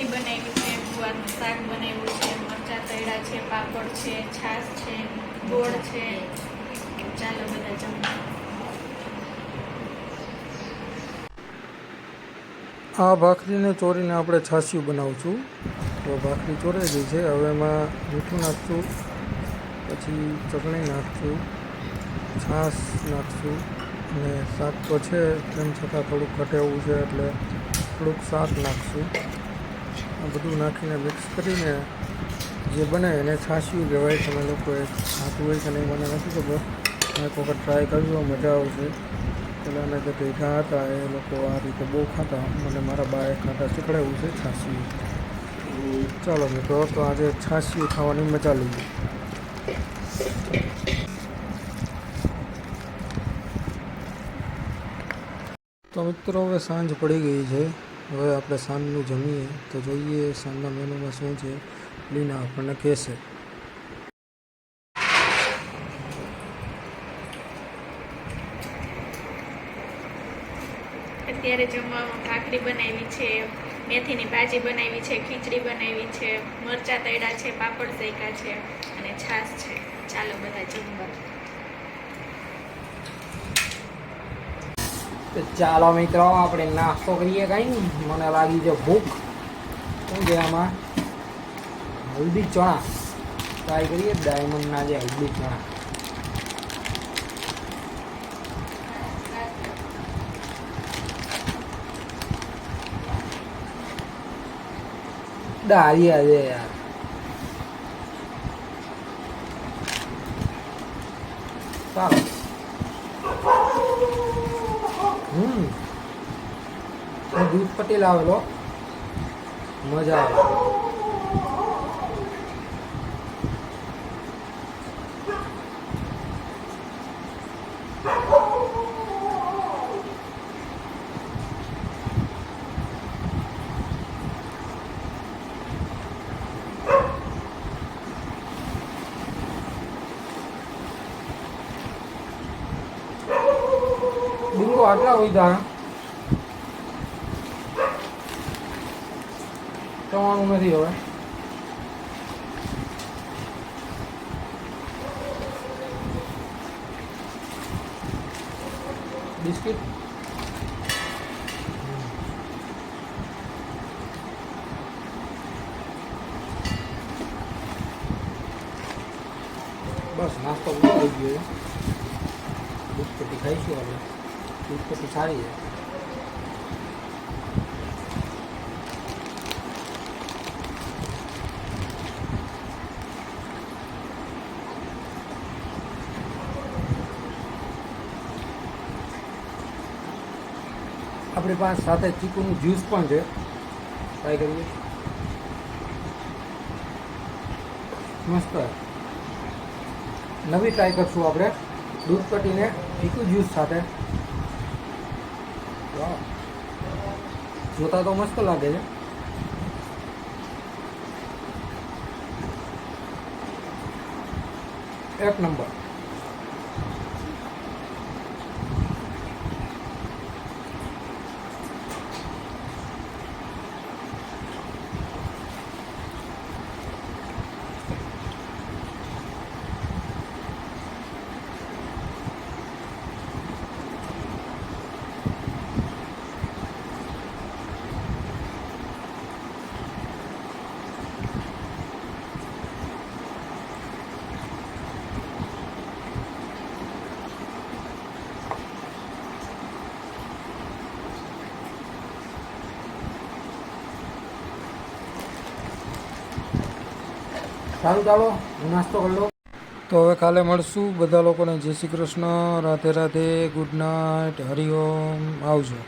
ભાખરી બનાવી છે, ગુવારનું શાક બનાવ્યું છે, મરચાં તળ્યા છે, પાપડ છે, છાશ છે, ગોળ છે. ચાલો બધા જમવા. આ ભાખરીને ચોરીને આપણે છાશિયું બનાવશું. તો ભાખરી ચોરાઈ ગઈ છે. હવે એમાં મીઠું નાખશું, પછી ચટણી નાખશું, છાશ નાખશું, અને શાક તો છે, તેમ છતાં થોડુંક ઘટે એવું છે એટલે થોડુંક શાક નાખશું. બધું નાખીને મિક્સ કરીને જે બને એને છાશિયું કહેવાય. તમે લોકોએ ખાતું હોય કે નહીં મને નથી ખબર. એક વખત ટ્રાય કરજો, મજા આવશે. પહેલાંના જે ભેગા હતા એ લોકો આ રીતે બહુ ખાતા. મને મારા બાએ ખાતા શીખડાવ્યું છે છાશિયું. ચાલો મિત્રો, તો આજે છાશિયું ખાવાની મજા લઈએ. તો મિત્રો, હવે સાંજ પડી ગઈ છે. હવે આપણે સાંજનું જમીએ તો જોઈએ સાંજના મેનુમાં શું છે. લીના આપણને કહેશે. અત્યારે જમવામાં ભાખરી બનાવી છે, મેથીની ભાજી બનાવી છે, ખીચડી બનાવી છે, મરચાં તળ્યા છે, પાપડ શેકા છે અને છાશ છે. ચાલો બધા જમવા. ચાલો મિત્રો, આપણે નાસ્તો કરીએ કઈ. મને લાગી છે ભૂખ. શું છે આમાં? હલ્દી ચણા. ટ્રાય કરીએ ડાયમંડના જે હલ્દી ચણા. ડાળિયા છે યાર. ચાલો. હમ. દૂધ પટેલ આવેલો. મજા આવે. બિંગો આટલા ત્યાં કમાવાનું નથી હવે. બિસ્કિટ. બસ નાસ્તો પૂરો થઈ ગયો બિસ્કિટ ખાઈશું આપણે. દૂધપટ્ટી સારી છે. આપણી પાસે સાથે ચીકુનું જ્યુસ પણ છે. ટ્રાય કરીએ. મસ્ત. નવી ટ્રાય કરશું આપણે. દૂધ કટીને ચીકુ જ્યુસ સાથે. જોતા તો મસ્ત લાગે છે. એક નંબર. સારું ચાલો નાસ્તો કરી લો તો હવે કાલે મળશું. બધા લોકોને જય શ્રી કૃષ્ણ. રાધે રાધે. Good night. હરિઓમ આવજો.